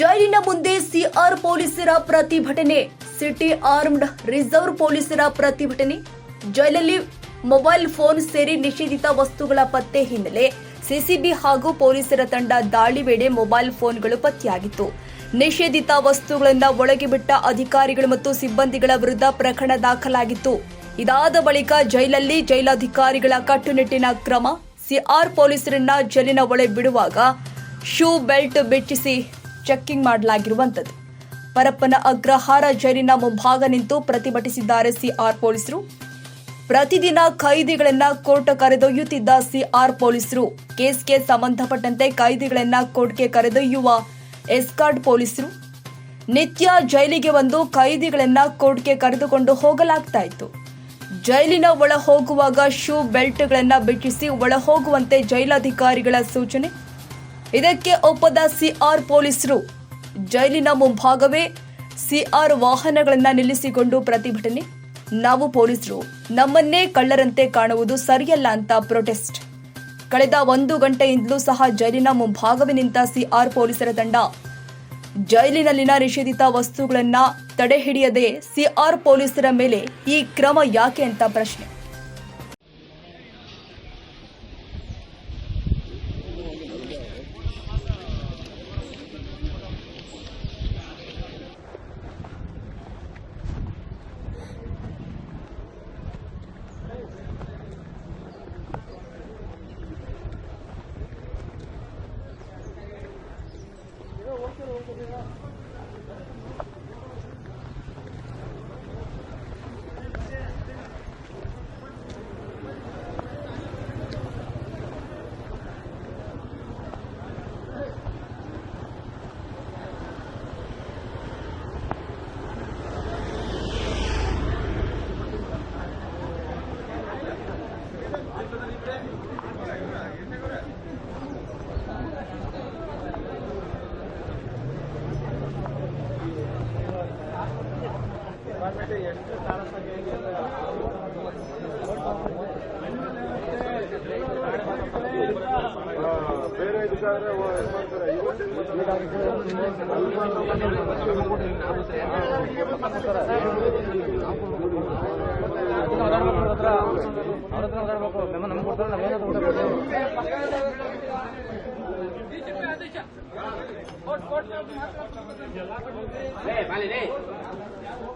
ಜೈಲಿನ ಮುಂದೆ ಸಿಆರ್ ಪೊಲೀಸರ ಪ್ರತಿಭಟನೆ. ಸಿಟಿ ಆರ್ಮ್ಡ್ ರಿಸರ್ವ್ ಪೊಲೀಸರ ಪ್ರತಿಭಟನೆ. ಜೈಲಲ್ಲಿ ಮೊಬೈಲ್ ಫೋನ್ ಸೇರಿ ನಿಷೇಧಿತ ವಸ್ತುಗಳ ಪತ್ತೆ ಹಿನ್ನೆಲೆ ಸಿಸಿಬಿ ಹಾಗೂ ಪೊಲೀಸರ ತಂಡ ದಾಳಿ ವೇಳೆ ಮೊಬೈಲ್ ಫೋನ್ಗಳು ಪತ್ತೆಯಾಗಿತ್ತು. ನಿಷೇಧಿತ ವಸ್ತುಗಳನ್ನು ಒಳಗೆ ಬಿಟ್ಟ ಅಧಿಕಾರಿಗಳು ಮತ್ತು ಸಿಬ್ಬಂದಿಗಳ ವಿರುದ್ಧ ಪ್ರಕರಣ ದಾಖಲಾಗಿತ್ತು. ಇದಾದ ಬಳಿಕ ಜೈಲಲ್ಲಿ ಜೈಲಾಧಿಕಾರಿಗಳ ಕಟ್ಟುನಿಟ್ಟಿನ ಕ್ರಮ, ಸಿಆರ್ ಪೊಲೀಸರನ್ನ ಜೈಲಿನ ಒಳ ಬಿಡುವಾಗ ಶೂ ಬೆಲ್ಟ್ ಬಿಚ್ಚಿಸಿ ಚೆಕ್ಕಿಂಗ್ ಮಾಡಲಾಗಿರುವಂಥದ್ದು. ಪರಪ್ಪನ ಅಗ್ರಹಾರ ಜೈಲಿನ ಮುಂಭಾಗ ನಿಂತು ಪ್ರತಿಭಟಿಸಿದ್ದಾರೆ ಸಿಆರ್ ಪೊಲೀಸರು. ಪ್ರತಿದಿನ ಖೈದಿಗಳನ್ನ ಕೋರ್ಟ್ ಕರೆದೊಯ್ಯುತ್ತಿದ್ದ ಸಿಆರ್ ಪೊಲೀಸರು. ಕೇಸ್ಗೆ ಸಂಬಂಧಪಟ್ಟಂತೆ ಖೈದಿಗಳನ್ನ ಕೋರ್ಟ್ಗೆ ಕರೆದೊಯ್ಯುವ ಎಸ್ಕಾರ್ಡ್ ಪೊಲೀಸರು. ನಿತ್ಯ ಜೈಲಿಗೆ ಬಂದು ಖೈದಿಗಳನ್ನ ಕೋರ್ಟ್ಗೆ ಕರೆದುಕೊಂಡು ಹೋಗಲಾಗ್ತಾ ಇತ್ತು. ಜೈಲಿನ ಒಳ ಹೋಗುವಾಗ ಶೂ ಬೆಲ್ಟ್ಗಳನ್ನ ಬಿಚ್ಚಿಸಿ ಒಳ ಹೋಗುವಂತೆ ಜೈಲಾಧಿಕಾರಿಗಳ ಸೂಚನೆ. ಇದಕ್ಕೆ ಒಪ್ಪದ ಸಿಆರ್ ಪೊಲೀಸರು ಜೈಲಿನ ಮುಂಭಾಗವೇ ಸಿಆರ್ ವಾಹನಗಳನ್ನ ನಿಲ್ಲಿಸಿಕೊಂಡು ಪ್ರತಿಭಟನೆ. ನಾವು ಪೊಲೀಸರು ನಮ್ಮನ್ನೇ ಕಳ್ಳರಂತೆ ಕಾಣುವುದು ಸರಿಯಲ್ಲ ಅಂತ ಪ್ರೊಟೆಸ್ಟ್. ಕಳೆದ ಒಂದು ಗಂಟೆಯಿಂದಲೂ ಸಹ ಜೈಲಿನ ಮುಂಭಾಗವೇ ನಿಂತ ಸಿಆರ್ ಪೊಲೀಸರ ತಂಡ ಜೈಲಿನಲ್ಲಿನ ನಿಷೇಧಿತ ವಸ್ತುಗಳನ್ನ ತಡೆ ಹಿಡಿಯದೆ ಸಿಆರ್ ಪೊಲೀಸರ ಮೇಲೆ ಈ ಕ್ರಮ ಯಾಕೆ ಅಂತ ಪ್ರಶ್ನೆ. ಬೇರೆ ಇದಕ್ಕಾದ್ರೆ ಇದು ಮಾಡ್ತಾರೆ ಅವ್ರ ಹತ್ರ ಮಾತಾಡ್ಬೇಕು ಮೆಮ್ಮ ನಮ್ಗೆ ಕೊಡ್ತಾರೆ ನಾವೇನಾದ್ರು ಕೊಡಬೇಕು